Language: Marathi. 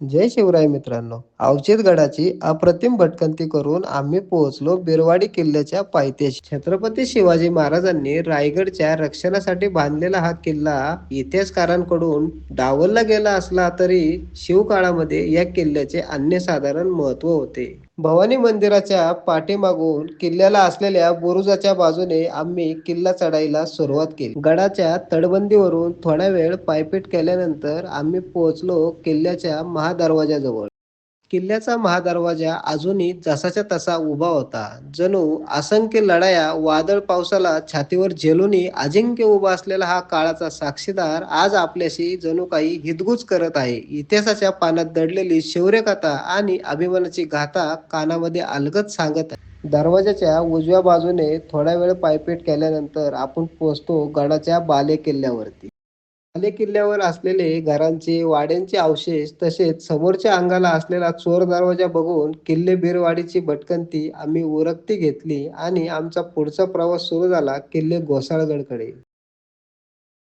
जय शिवराय मित्रांनो. अवचेत गडाची अप्रतिम भटकंती करून आम्ही पोहोचलो बिरवाडी किल्ल्याच्या पायथ्याशी. छत्रपती शिवाजी महाराजांनी रायगडच्या रक्षणासाठी बांधलेला हा किल्ला इतिहासकारांकडून डावलला गेला असला तरी शिवकाळामध्ये या किल्ल्याचे अन्यसाधारण महत्त्व होते. भवानी मंदिराच्या पाठीमागून किल्ल्याला असलेल्या बुरुजाच्या बाजूने आम्ही किल्ला चढायला सुरुवात केली. गडाच्या तटबंदीवरून थोडा वेळ पायपीट केल्यानंतर आम्ही पोहोचलो किल्ल्याच्या महादरवाजाजवळ. किल्ल्याचा महादरवाजा अजूनही जसाच्या तसा उभा होता. जणू असंख्य लढाया वादळ पावसाला छातीवर झेलूनही अजिंक्य उभा असलेला हा काळाचा साक्षीदार आज आपल्याशी जणू काही हितगुज करत आहे. इतिहासाच्या पानात दडलेली शौर्यकथा आणि अभिमानाची गाथा कानामध्ये अलगत सांगत आहे. दरवाजाच्या उजव्या बाजूने थोडा वेळ पायपीट केल्यानंतर आपण पोहोचतो गडाच्या बाले किल्ल्यावरती आले किल्ल्यावर असलेले घरांचे वाड्यांचे अवशेष तसेच समोरच्या अंगाला असलेला चोर दरवाजा बघून किल्ले बिरवाडीची भटकंती आम्ही उरकती घेतली आणि आमचा पुढचा प्रवास सुरू झाला किल्ले घोसाळगडकडे.